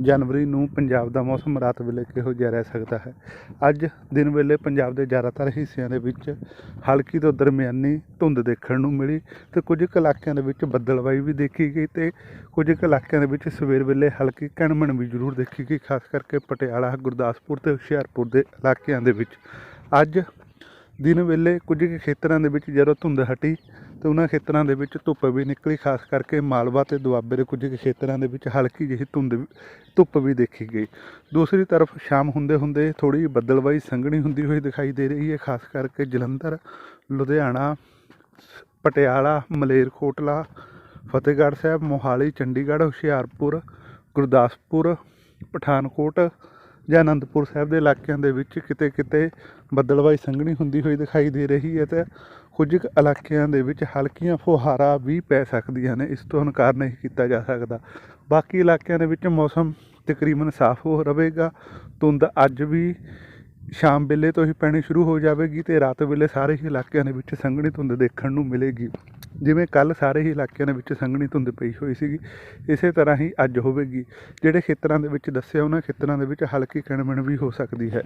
ਜਨਵਰੀ ਨੂੰ ਪੰਜਾਬ ਦਾ ਮੌਸਮ ਰਾਤ ਵੇਲੇ ਕਿਹੋ ਜਿਹਾ ਰਹਿ ਸਕਦਾ ਹੈ? ਅੱਜ ਦਿਨ ਵੇਲੇ ਪੰਜਾਬ ਦੇ ਜ਼ਿਆਦਾਤਰ ਹਿੱਸਿਆਂ ਦੇ ਵਿੱਚ ਹਲਕੀ ਤੋਂ ਦਰਮਿਆਨੀ ਧੁੰਦ ਦੇਖਣ ਨੂੰ ਮਿਲੀ ਤੇ ਕੁਝ ਕੁ ਇਲਾਕਿਆਂ ਦੇ ਵਿੱਚ ਬੱਦਲਵਾਈ ਵੀ ਦੇਖੀ ਗਈ ਤੇ ਕੁਝ ਕੁ ਇਲਾਕਿਆਂ ਦੇ ਵਿੱਚ ਸਵੇਰ ਵੇਲੇ ਹਲਕੀ ਕਣਮਣ ਵੀ ਜ਼ਰੂਰ ਦੇਖੀ ਗਈ, ਖਾਸ ਕਰਕੇ ਪਟਿਆਲਾ, ਗੁਰਦਾਸਪੁਰ ਤੇ ਹੁਸ਼ਿਆਰਪੁਰ ਦੇ ਇਲਾਕਿਆਂ ਦੇ ਵਿੱਚ। ਅੱਜ ਦਿਨ ਵੇਲੇ ਕੁਝ ਕੁ ਖੇਤਰਾਂ ਦੇ ਵਿੱਚ ਜਦੋਂ ਧੁੰਦ ਹਟੀ ਤੇ ਉਹਨਾਂ ਖੇਤਰਾਂ ਦੇ ਵਿੱਚ ਧੁੱਪ ਵੀ ਨਿਕਲੀ, ਖਾਸ ਕਰਕੇ ਮਾਲਵਾ ਤੇ ਦੁਆਬੇ ਦੇ ਕੁਝ ਕੁ ਖੇਤਰਾਂ ਦੇ ਵਿੱਚ ਹਲਕੀ ਜਿਹੀ ਧੁੰਦ ਵੀ- ਧੁੱਪ ਵੀ ਦੇਖੀ ਗਈ। ਦੂਸਰੀ ਤਰਫ ਸ਼ਾਮ ਹੁੰਦੇ ਹੁੰਦੇ ਥੋੜੀ ਬੱਦਲਵਾਈ ਸੰਘਣੀ ਹੁੰਦੀ ਹੋਈ ਦਿਖਾਈ ਦੇ ਰਹੀ ਹੈ, ਖਾਸ ਕਰਕੇ ਜਲੰਧਰ, ਲੁਧਿਆਣਾ, ਪਟਿਆਲਾ, ਮਲੇਰਕੋਟਲਾ, ਫਤਿਹਗੜ੍ਹ ਸਾਹਿਬ, ਮੋਹਾਲੀ, ਚੰਡੀਗੜ੍ਹ, ਹੁਸ਼ਿਆਰਪੁਰ, ਗੁਰਦਾਸਪੁਰ, ਪਠਾਨਕੋਟ ਜਾਂ ਅਨੰਦਪੁਰ ਸਾਹਿਬ ਦੇ ਇਲਾਕਿਆਂ ਦੇ ਵਿੱਚ ਕਿਤੇ ਕਿਤੇ ਬੱਦਲਵਾਈ ਸੰਘਣੀ ਹੁੰਦੀ ਹੋਈ ਦਿਖਾਈ ਦੇ ਰਹੀ ਹੈ ਤੇ ਕੁਝ ਕੁ ਇਲਾਕਿਆਂ ਦੇ ਵਿੱਚ ਹਲਕੀਆਂ ਫੁਹਾਰਾਂ ਵੀ ਪੈ ਸਕਦੀਆਂ ਨੇ, ਇਸ ਤੋਂ ਇਨਕਾਰ ਨਹੀਂ ਕੀਤਾ ਜਾ ਸਕਦਾ। ਬਾਕੀ ਇਲਾਕਿਆਂ ਦੇ ਵਿੱਚ ਮੌਸਮ ਤਕਰੀਬਨ ਸਾਫ਼ ਹੋ ਰਹੇਗਾ, ਧੁੰਦ ਅੱਜ ਵੀ ਸ਼ਾਮ ਵੇਲੇ ਤੋਂ ਹੀ ਪੈਣੀ ਸ਼ੁਰੂ ਹੋ ਜਾਵੇਗੀ ਤੇ ਰਾਤ ਵੇਲੇ ਸਾਰੇ ਹੀ ਇਲਾਕਿਆਂ ਦੇ ਵਿੱਚ ਸੰਘਣੀ ਧੁੰਦ ਦੇਖਣ ਨੂੰ ਮਿਲੇਗੀ। ਜਿਵੇਂ ਕੱਲ ਸਾਰੇ ਹੀ ਇਲਾਕਿਆਂ ਦੇ ਵਿੱਚ ਸੰਘਣੀ ਧੁੰਦ ਪਈ ਹੋਈ ਸੀਗੀ, ਇਸੇ ਤਰ੍ਹਾਂ ਹੀ ਅੱਜ ਹੋਵੇਗੀ। ਜਿਹੜੇ ਖੇਤਰਾਂ ਦੇ ਵਿੱਚ ਦੱਸਿਆ ਉਹਨਾਂ ਖੇਤਰਾਂ ਦੇ ਵਿੱਚ ਹਲਕੀ ਕਿਣਮਣ ਵੀ ਹੋ ਸਕਦੀ ਹੈ।